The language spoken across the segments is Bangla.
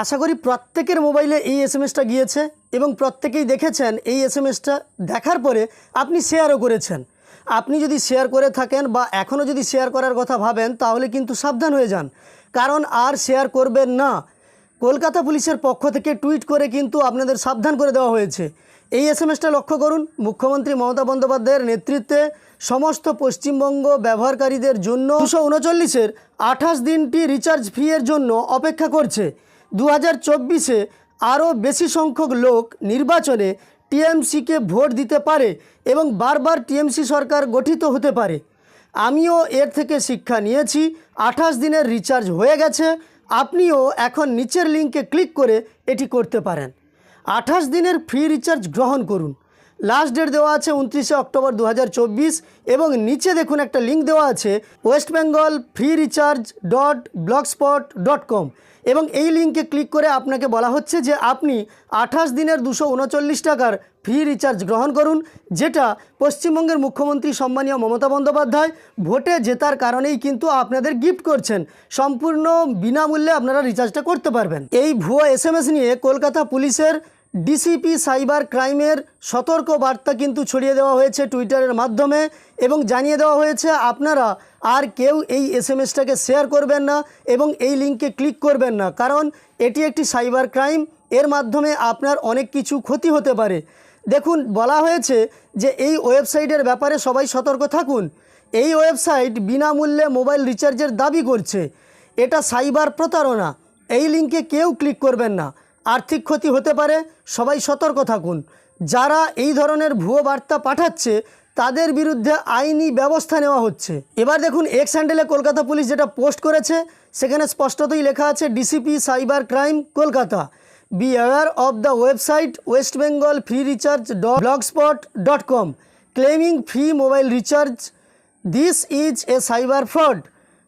আশা করি প্রত্যেকের মোবাইলে এই এস এম এসটা গিয়েছে এবং প্রত্যেকেই দেখেছেন এই এস এম এসটা দেখার পরে আপনি শেয়ারও করেছেন। আপনি যদি শেয়ার করে থাকেন বা এখনও যদি শেয়ার করার কথা ভাবেন, তাহলে কিন্তু সাবধান হয়ে যান। কারণ আর শেয়ার করবেন না। কলকাতা পুলিশের পক্ষ থেকে টুইট করে কিন্তু আপনাদের সাবধান করে দেওয়া হয়েছে। এই এস এম এসটা লক্ষ্য করুন, মুখ্যমন্ত্রী মমতা বন্দ্যোপাধ্যায়ের নেতৃত্বে সমস্ত পশ্চিমবঙ্গ ব্যবহারকারীদের জন্য দুশো উনচল্লিশের আঠাশ দিনটি রিচার্জ ফি এর জন্য অপেক্ষা করছে। দু হাজার চব্বিশে আরও বেশি সংখ্যক লোক নির্বাচনে টিএমসিকে ভোট দিতে পারে এবং বারবার টিএমসি সরকার গঠিত হতে পারে। আমিও এর থেকে শিক্ষা নিয়েছি, আঠাশ দিনের রিচার্জ হয়ে গেছে, আপনিও এখন নিচের লিঙ্কে ক্লিক করে এটি করতে পারেন। আঠাশ দিনের ফ্রি রিচার্জ গ্রহণ করুন। লাস্ট ডেট দেওয়া আছে উনত্রিশে অক্টোবর দু হাজার চব্বিশ এবং নিচে দেখুন একটা লিঙ্ক দেওয়া আছে West Bengal free recharge dot blogspot dot com এবং এই লিঙ্কে ক্লিক করে আপনাকে বলা হচ্ছে যে আপনি আঠাশ দিনের দুশো উনচল্লিশ টাকার ফ্রি রিচার্জ গ্রহণ করুন, যেটা পশ্চিমবঙ্গের মুখ্যমন্ত্রী সম্মানীয় মমতা বন্দ্যোপাধ্যায় ভোটে জেতার কারণেই কিন্তু আপনাদের গিফট করছেন। সম্পূর্ণ বিনামূল্যে আপনারা রিচার্জটা করতে পারবেন। এই ভুয়ো এস নিয়ে কলকাতা পুলিশের ডিসিপি সাইবার ক্রাইমের সতর্ক বার্তা কিন্তু ছড়িয়ে দেওয়া হয়েছে টুইটারের মাধ্যমে এবং জানিয়ে দেওয়া হয়েছে, আপনারা আর কেউ এই এস এম এসটাকে শেয়ার করবেন না এবং এই লিঙ্কে ক্লিক করবেন না, কারণ এটি একটি সাইবার ক্রাইম। এর মাধ্যমে আপনার অনেক কিছু ক্ষতি হতে পারে। দেখুন, বলা হয়েছে যে এই ওয়েবসাইটের ব্যাপারে সবাই সতর্ক থাকুন। এই ওয়েবসাইট বিনামূল্যে মোবাইল রিচার্জের দাবি করছে। এটা সাইবার প্রতারণা। এই লিঙ্কে কেউ ক্লিক করবেন না। আর্থিক ক্ষতি হতে পারে, সবাই সতর্ক থাকুন। যারা এই ধরনের ভুয়ো বার্তা পাঠাচ্ছে, তাদের বিরুদ্ধে আইনি ব্যবস্থা নেওয়া হচ্ছে। এবার দেখুন এক্স হ্যান্ডেলে কলকাতা পুলিশ যেটা পোস্ট করেছে, সেখানে স্পষ্টতই লেখা আছে DCP cyber crime Kolkata. Be aware of the website West Bengal free recharge dot blogspot dot com claiming free mobile recharge this is a cyber fraud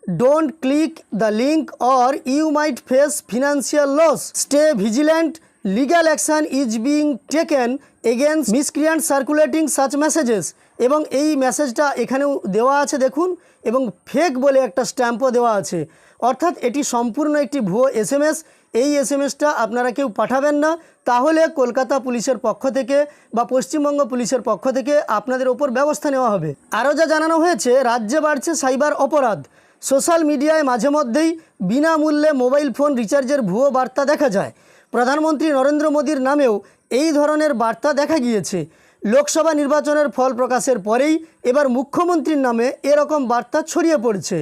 Don't click the link or you might face financial loss. Stay vigilant. Legal action is being taken against miscreants circulating such messages. এবং এই মেসেজটা এখানেও দেওয়া আছে, দেখুন, এবং ফেক বলে একটা স্ট্যাম্পও দেওয়া আছে অর্থাৎ এটি সম্পূর্ণ একটি ভুয়ো এস এম এস এই এস এম এসটা আপনারা কেউ পাঠাবেন না তাহলে কলকাতা পুলিশের পক্ষ থেকে বা পশ্চিমবঙ্গ পুলিশের পক্ষ থেকে আপনাদের ওপর ব্যবস্থা নেওয়া হবে আরও যা জানানো হয়েছে, রাজ্যে বাড়ছে সাইবার অপরাধ সোশ্যাল মিডিয়ায় মাঝে মধ্যেই বিনামূল্যে মোবাইল ফোন রিচার্জের ভুয়ো বার্তা দেখা যায়। প্রধানমন্ত্রী নরেন্দ্র মোদীর নামেও এই ধরনের বার্তা দেখা গিয়েছে। লোকসভা নির্বাচনের ফল প্রকাশের পরেই এবার মুখ্যমন্ত্রীর নামে এরকম বার্তা ছড়িয়ে পড়ছে।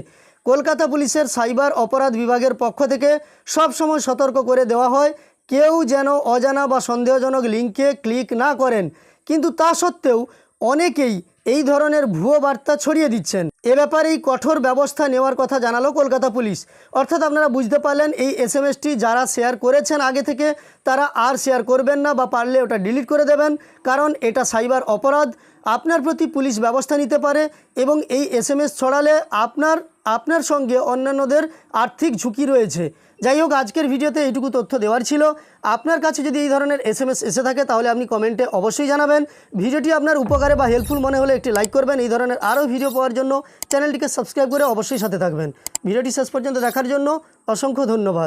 কলকাতা পুলিশের সাইবার অপরাধ বিভাগের পক্ষ থেকে সবসময় সতর্ক করে দেওয়া হয়, কেউ যেন অজানা বা সন্দেহজনক লিঙ্কে ক্লিক না করেন। কিন্তু তা সত্ত্বেও অনেকেই এই ধরনের ভুয়ো বার্তা ছড়িয়ে দিচ্ছেন। এ ব্যাপারেই কঠোর ব্যবস্থা নেওয়ার কথা জানালো কলকাতা পুলিশ। অর্থাৎ আপনারা বুঝতে পারলেন, এই এস যারা শেয়ার করেছেন আগে থেকে, তারা আর শেয়ার করবেন না বা পারলে ওটা ডিলিট করে দেবেন, কারণ এটা সাইবার অপরাধ। আপনার প্রতি পুলিশ ব্যবস্থা নিতে পারে এবং এই এস এম এস ছড়ালে আপনার আপনার সঙ্গে অন্যান্যদের আর্থিক ঝুঁকি রয়েছে। যাই হোক, আজকের ভিডিওতে এইটুকু তথ্য দেওয়ার ছিল। আপনার কাছে যদি এই ধরনের এস এসে থাকে, তাহলে আপনি কমেন্টে অবশ্যই জানাবেন। ভিডিওটি আপনার উপকারে বা হেল্পফুল মনে হলে একটি লাইক করবেন। এই ধরনের আরও ভিডিও পাওয়ার জন্য চ্যানেলটিকে সাবস্ক্রাইব করে অবশ্যই সাথে থাকবেন। ভিডিওটি শেষ পর্যন্ত দেখার জন্য অসংখ্য ধন্যবাদ।